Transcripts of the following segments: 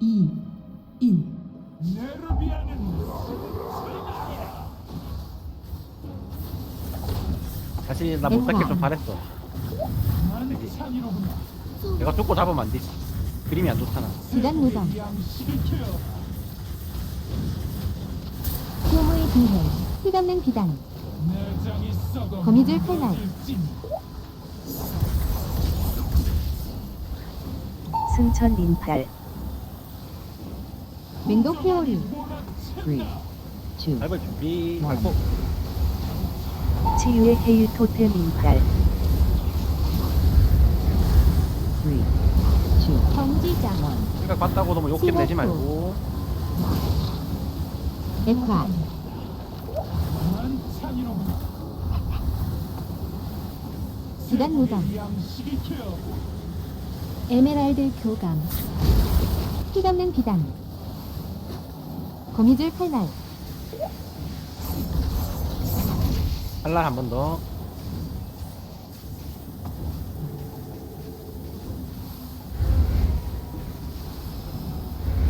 2, 1. 사실 나 못 잡길 좀 바랬어. 내가 쫓고 잡으면 안 되지. 그림이 안 좋잖아. 시간 무정 소무의 비해 휘감는 비단 거미줄 칼날 승천 인팔 맹독 회오리 3, 2, 밟을 준비. 밟고. 치유의 해유 토템 인팔 3, 2, 경지장. 생각 봤다고 너무 욕심 내지 말고. 액화 시간 무정 에메랄드 교감. 휘감는 비단 거미줄 칼날 칼날 한 번 더.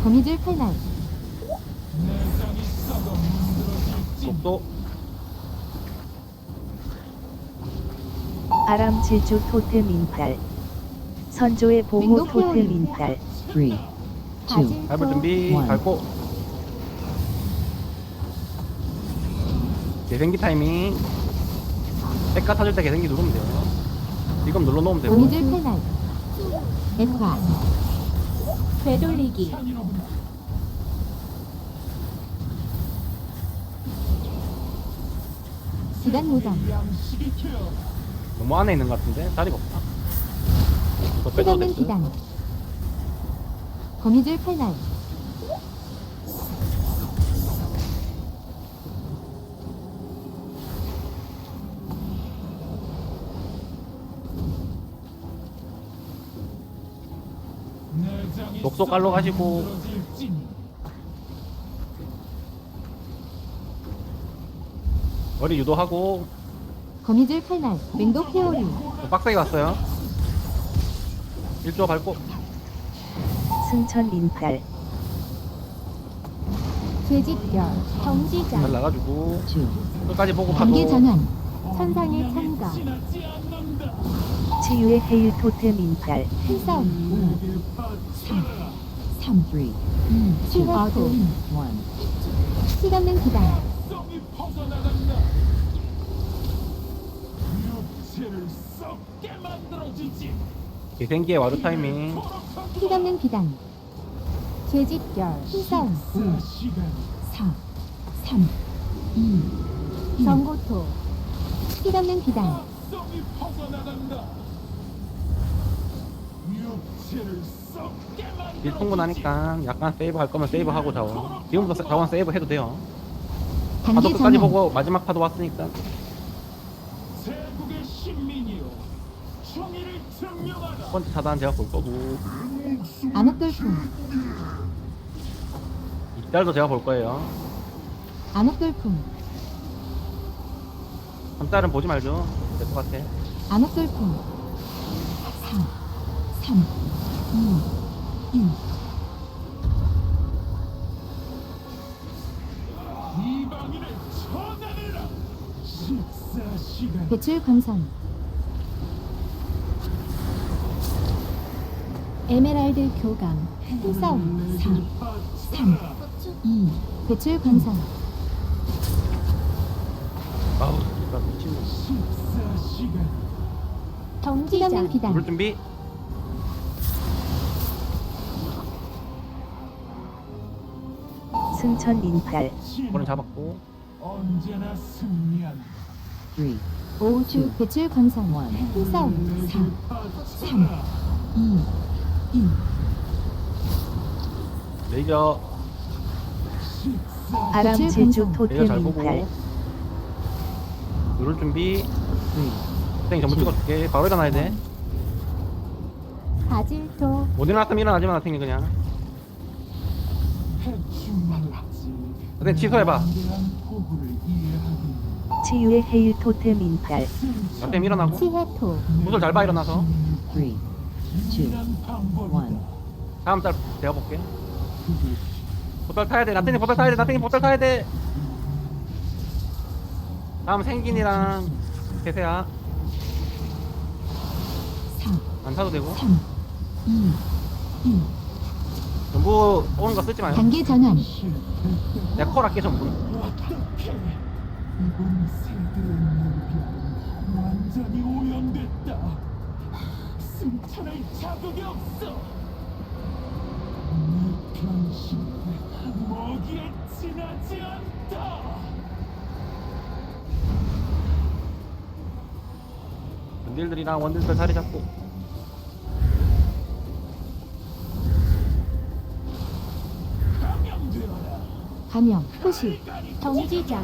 거미줄 칼날 속도. 아람 질주 토템 인팔 선조의 보호 토템. 인팔 3, 2, 바질 밟을 준비. 원. 밟고. 개생기 타이밍. 백가 터질 때 개생기 누르면 돼요. 지금 눌러 놓으면 되고. 거미줄 칼날 액화 되돌리기 시간 무정 너무 안에 있는 것 같은데? 자리가 없다. 더 빼줘도 휘감는 됐어. 거미줄 칼날 녹소 깔로 가시고. 머리 유도하고. 거미줄 칼날 맹독 회오리 좀 빡세게 왔어요. 1조 밟고. 승천 인팔 죄직결 잘 경지장 나가지고. 2, 끝까지 보고 가도. 단계 전환 천상의 참가 치유의 해유 토템 인팔 필싸움 3, 3, 2, 실화도 1. 휘감는 비단 개생기의 와르 타이밍. 휘감는 비단 죄직결 필싸움 4, 3, 2, 정고토. 휘감는 비단 딜 통분하니까 약간 세이브 할 거면 세이브 하고 자원. 지금부터 세- 자원 세이브 해도 돼요. 파도 단계 끝까지 전환 보고 마지막 파도 왔으니까. 제국의 신민이요 정의를 증명하라 첫 번째 차단 제가 볼 거고. 암흑돌풍 이달도 제가 볼 거예요. 암흑돌풍 한 달은 보지 말죠. 될 것 같아. 암흑돌풍 3, 3, 2, 1. 이방인을 처단해라 식사 시간 배출 광선 에메랄드 교감 필싸움 4, 3, 2, 배출 광선 아우, 진짜 미친놈. 식사 시간 경지장 비단 물 준비. 승천 인팔 볼은 잡았고. 언제나 승리한다 3, 오주 배출 광선 1. 필싸움 4, 3, 2, 1. 레이저, 질주 광선. 토템 레이저 잘 보고. 인팔 누를 준비. 땡 전부 찍어줄게. 바로 일어나야 돼. 바질토 못 일어났으면 일어나지 마, 나탱이 그냥. 해충물지 선생 취소해봐. 치유의 해유 토템 인팔 나탱 일어나고. 치해토 구슬 잘 봐, 일어나서. 3, 2, 이란 방법 1. 다음 달 제가 볼게. 보tal 타야 돼 나탱이 보tal 타야 돼 나탱이 보tal 타야 돼 다음 생긴이랑 대세야 4, 안 타도 되고 3, 2, 1. 전부 오는 거 쓰지 마요 단계 전환. 내가 콜 할게 전부 이번 새들의 물병 완전히 오염됐다. 승천할 자격이 없어. 내 변신 먹이에 지나지 않다. 원딜들이랑 원딜들 자리 잡고 감염. 표시. 정지장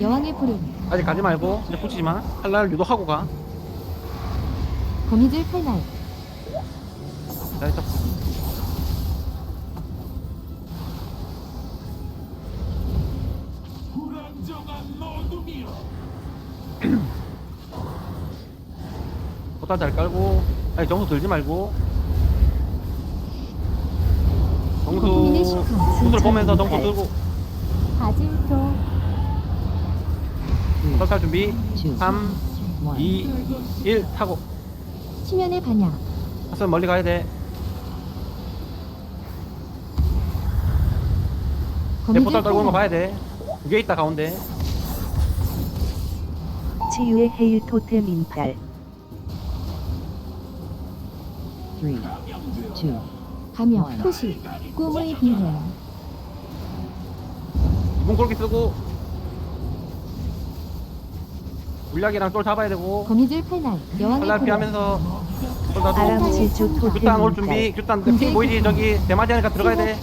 여왕의 부름. 아직 가지 말고 이제 붙이지 마 칼날 유도하고 가 거미줄 칼날. 자리 잡고 불안정한 어둠이여. 보tal 잘 깔고 아니 정수 들지 말고 거품이네, 정수 시카. 수술 보면서 정수 들고 바질토. 보tal 준비 2, 3 1. 2 1 타고 수면의 반야. 하선 멀리 가야 돼내 보tal 떨고 오는 거. 봐야 돼두개 있다 가운데 치유의 헤일 토템 인팔 3, 2, 감염. 표시. 꿈의 비회. 이분 골기 쓰고 물약이랑 쫄 잡아야 되고 거미줄 칼날. 여왕의 칼날. 피하면서 쫄 질주 토템 규탄 올 준비 규탄 핑 보이지 저기 대마지 하니까 들어가야 돼.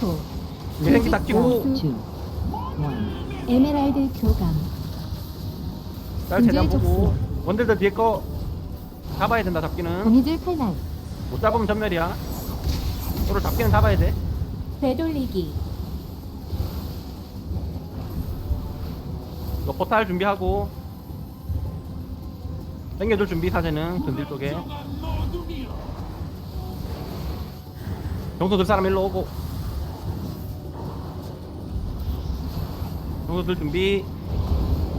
내생기 딱 끼고 2, 1. 에메랄드 교감. 날 최대한 문제의 보고 원딜들 뒤에 거 잡아야 된다 잡기는 거미줄 칼날. 못 잡으면 전멸이야 서로 잡기는 잡아야 돼 되돌리기. 너 포탈 준비하고 당겨줄 준비 사제는 근딜 쪽에. 정수 들 사람 일로 오고 정수 들 준비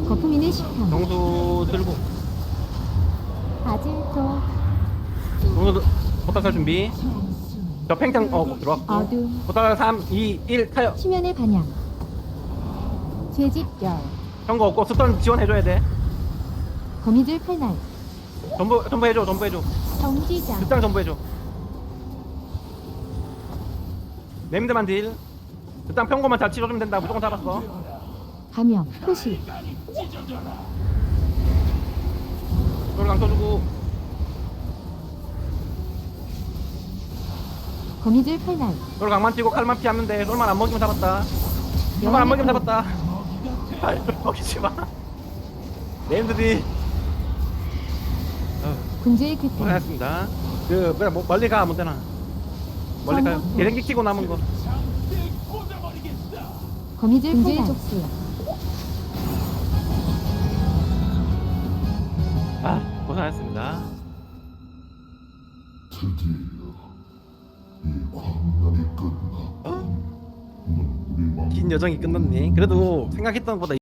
거품이네 식탐. 정수 들고 바질토. 정수 들- 살 준비 저 팽창 어 들어왔고 어둠. 포탈 3 2 1 타요 수면의 반야. 죄집결. 형거 없고 스턴 지원해줘야 돼 거미줄 칼날. 전부 전부 해줘 전부 해줘 정지장. 극장 전부 해줘 네임드만 딜 극장 평고만 잘 치러주면 된다 무조건 잡았어 감염. 표시. 쫄 강쳐주고 거미줄 칼날. 쫄 강만 찌고 칼만 피하면 돼. 쫄만 안 먹이면 잡았다. 쫄만 안 먹이면 잡았다. 아이 쫄 먹이지 마. 네임드 딜 어, 군주의 규태. 고생하셨습니다. 그 뭐야 뭐, 멀리 가 아무 데나. 멀리 가요. 개생기 키고 남은 거. 거미줄 군주의 족수. 아 고생하셨습니다. 드 긴 여정이 끝났네. 그래도 생각했던 것보다